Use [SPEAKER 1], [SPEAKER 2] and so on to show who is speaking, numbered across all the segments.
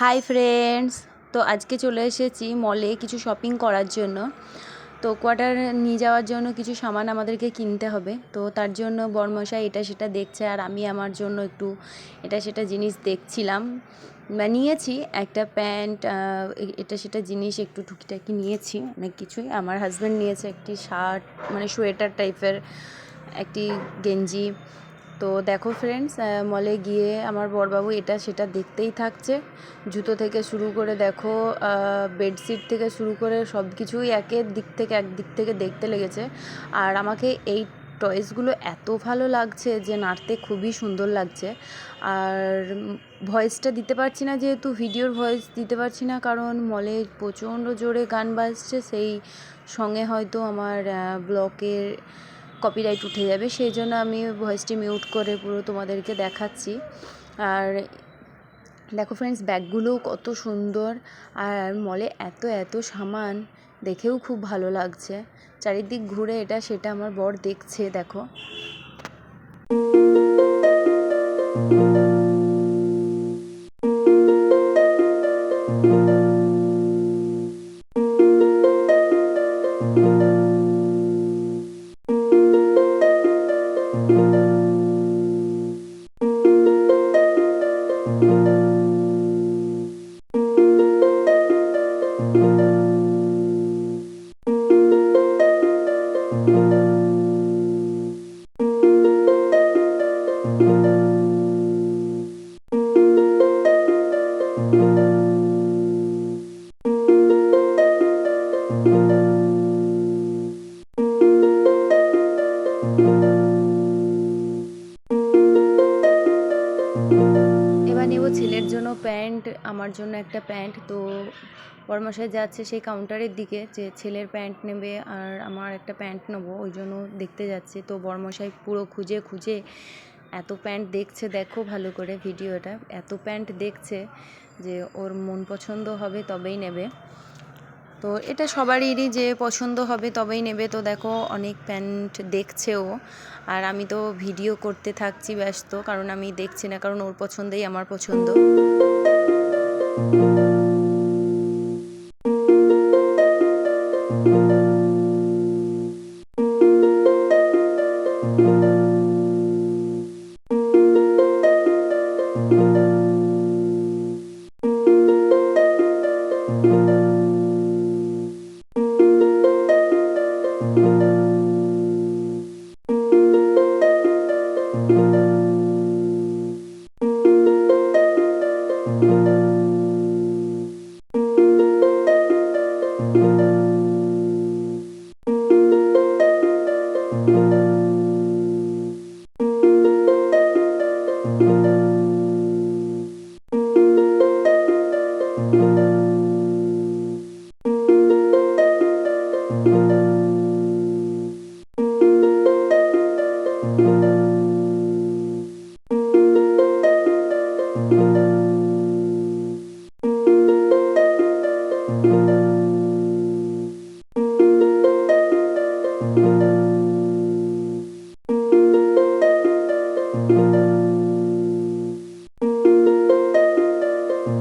[SPEAKER 1] Hi friends, তো আজকে চলে এসেছি মলে কিছু শপিং করার জন্য। তো কোয়ার্টার নিয়ে যাওয়ার জন্য কিছু সামান আমাদেরকে কিনতে হবে। তো তার জন্য বরমশাই এটা সেটা দেখছে আর আমি আমার জন্য একটু এটা সেটা জিনিস দেখছিলাম। নিয়েছি একটা প্যান্ট এটা সেটা জিনিস একটু টুকিটাকি নিয়েছি, অনেক কিছুই। আমার হাজব্যান্ড নিয়েছে একটি শার্ট মানে সোয়েটার টাইপের, একটি গেঞ্জি। তো দেখো ফ্রেন্ডস মলে গিয়ে আমার বরবাবু এটা সেটা দেখতেই থাকছে। জুতো থেকে শুরু করে দেখো বেডশিট থেকে শুরু করে সব কিছুই একের দিক থেকে এক দিক থেকে দেখতে লেগেছে। আর আমাকে এই টয়েসগুলো এত ভালো লাগছে যে নাড়তে খুবই সুন্দর লাগছে। আর ভয়েসটা দিতে পারছি না যেহেতু ভিডিওর ভয়েস দিতে পারছি না কারণ মলে প্রচণ্ড জোরে গান বাজছে। সেই সঙ্গে হয়তো আমার ব্লকের কপিরাইট উঠে যাবে, সেই জন্য আমি ভয়েসটি মিউট করে পুরো তোমাদেরকে দেখাচ্ছি। আর দেখো ফ্রেন্ডস ব্যাগগুলোও কত সুন্দর, আর মলে এত এত সামান, দেখেও খুব ভালো লাগছে। চারিদিক ঘুরে এটা, সেটা আমার বর দেখছে, দেখো। এবার প্যান্ট, আমার জন্য একটা প্যান্ট। তো বড়মশাই যাচ্ছে সেই কাউন্টারের দিকে যে ছেলের প্যান্ট নেবে আর আমার একটা প্যান্ট নেব, ওই জন্য দেখতে যাচ্ছে। তো বর্মশাই পুরো খুঁজে খুঁজে এত প্যান্ট দেখছে, দেখো ভালো করে ভিডিওটা। এত প্যান্ট দেখছে যে ওর মন পছন্দ হবে তবেই নেবে। তো এটা সবারই যে পছন্দ হবে তবেই নেবে। তো দেখো অনেক প্যান্ট দেখছেও। আর আমি তো ভিডিও করতে থাকছি ব্যস্ত, কারণ আমি দেখছি না, কারণ ওর পছন্দেই আমার পছন্দ।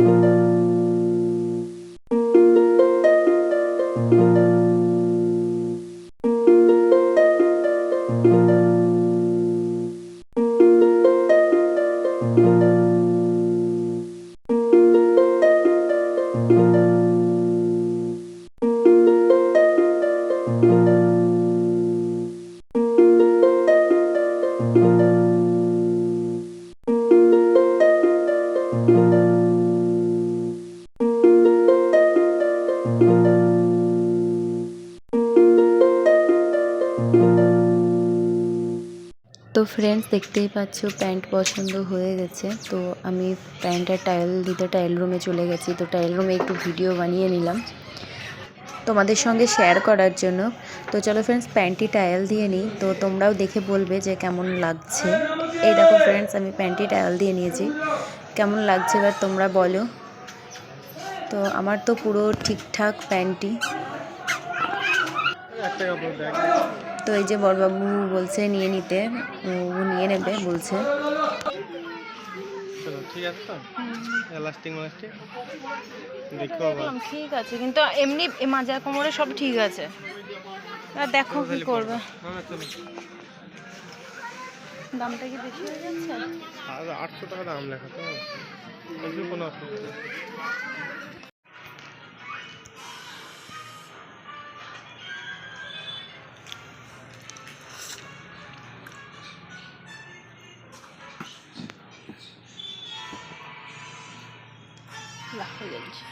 [SPEAKER 1] Thank you. তো ফ্রেন্ডস দেখতেই পাচ্ছ প্যান্ট পছন্দ হয়ে গেছে। তো আমি প্যান্টটা টাইল দিতে টাইল রুমে চলে গেছি। তো টাইল রুমে একটু ভিডিও বানিয়ে নিলাম তোমাদের সঙ্গে শেয়ার করার জন্য। তো চলো ফ্রেন্ডস প্যান্টটি টায়াল দিয়ে নিই। তো তোমরাও দেখে বলবে যে কেমন লাগছে। এই দেখো ফ্রেন্ডস আমি প্যান্টটি টায়াল দিয়ে নিয়েছি। কেমন লাগছে এবার তোমরা বলো। তো আমার তো পুরো ঠিকঠাক প্যান্টটি তো এই যে বড়বাবু বলছে নিয়ে নিতে ও নিয়ে নেবে বলছে।
[SPEAKER 2] চলো ঠিক আছে তো? এলাস্টিক মালাস্টিক দেখো আবার।
[SPEAKER 3] ঠিক আছে কিন্তু এমনি এ মাজা কোমরে সব ঠিক আছে। এবার দেখো কি করবে।
[SPEAKER 2] চলো
[SPEAKER 3] দামটা কি বেশি হয়ে যাচ্ছে?
[SPEAKER 2] আর আটশো টাকা দাম লেখা তো। কোনো অসুবিধা নেই।
[SPEAKER 3] লাখ হয়ে যাচ্ছে